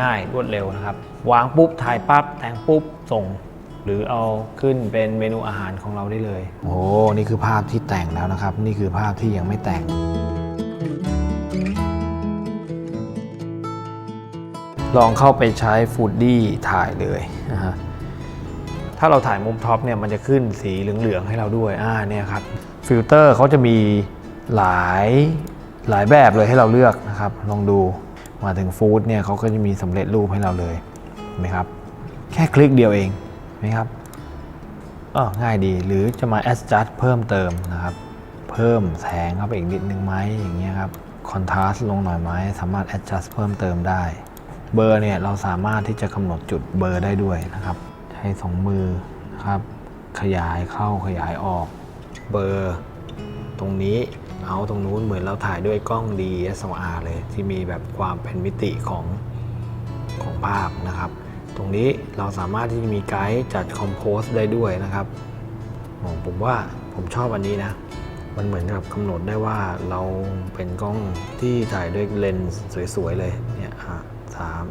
ง่ายรวดเร็วนะครับ วางปุ๊บถ่ายปั๊บแต่งปุ๊บส่ง หรือเอาขึ้นเป็นเมนูอาหารของเราได้เลย โอ้นี่คือภาพที่แต่งแล้วนะครับ นี่คือภาพที่ยังไม่แต่ง ลองเข้าไปใช้ฟูดดี้ถ่ายเลยนะฮะถ้าเราถ่ายมุมท็อปเนี่ยมันจะขึ้นสีเหลืองๆให้เราด้วยอ่าเนี่ยครับฟิลเตอร์เขาจะมีหลายหลายแบบเลยให้เราเลือกนะครับ ลองดู มาถึงฟู้ดเนี่ยเขาก็จะมีสำเร็จรูปให้เราเลยเห็นไหมครับ แค่คลิกเดียวเองเห็นไหมครับเออง่ายดีหรือจะมา adjust เพิ่มเติมนะครับ เพิ่มแสงเข้าไปอีกนิดนึงไหมอย่างเงี้ยครับ contrast ลงหน่อยไหมสามารถ adjust เพิ่มเติมได้ เบอร์เนี่ยเราสามารถที่จะกำหนดจุดเบอร์ได้ด้วยนะครับ ใช้สองมือนะครับ ขยายเข้าขยายออก เบอร์ ตรงนี้ เอาตรงนู้นเหมือนเราถ่ายด้วยกล้อง DSLR เลย ที่มีแบบความเป็นมิติของของภาพนะครับ ตรงนี้เราสามารถที่จะมีไกด์จัดคอมโพสได้ด้วยนะครับโอ้ผมว่าผมชอบอันนี้นะ มันเหมือนกับกำหนดได้ว่าเราเป็นกล้องที่ถ่ายด้วยเลนส์สวยๆเลยเนี่ยอะสาม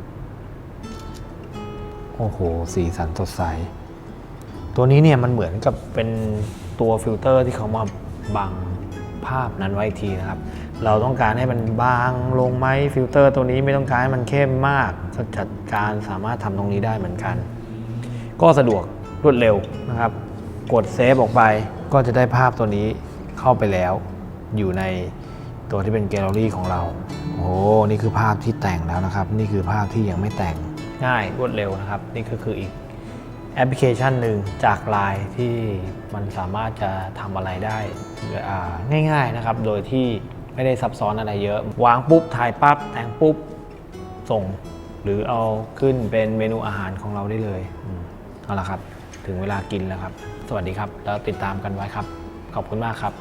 โอ้โห สีสันสดใส ตัวนี้เนี่ยมันเหมือนกับเป็นตัวฟิลเตอร์ที่เขามาบัง ภาพนั้นไว้อีกทีนะครับ เราต้องการให้มันบางลงไหมฟิลเตอร์ตัวนี้ไม่ต้องการให้มันเข้มมากก็จัดการสามารถทำตรงนี้ได้เหมือนกัน ก็สะดวกรวดเร็วนะครับ กดเซฟออกไปก็จะได้ภาพตัวนี้เข้าไปแล้ว อยู่ในตัวที่เป็นแกลเลอรี่ของเราโอ้โหนี่คือภาพที่แต่งแล้วนะครับ นี่คือภาพที่ยังไม่แต่งง่ายรวดเร็วนะครับ นี่ก็คืออีก แอปพลิเคชันหนึ่งจาก Line ที่มันสามารถจะทำอะไรได้ง่ายๆนะครับ โดยที่ไม่ได้ซับซ้อนอะไรเยอะ วางปุ๊บ ถ่ายปั๊บแต่งปุ๊บ ส่ง หรือเอาขึ้นเป็นเมนูอาหารของเราได้เลยเอาละครับ ถึงเวลากินแล้วครับ สวัสดีครับ แล้วติดตามกันไว้ครับ ขอบคุณมากครับ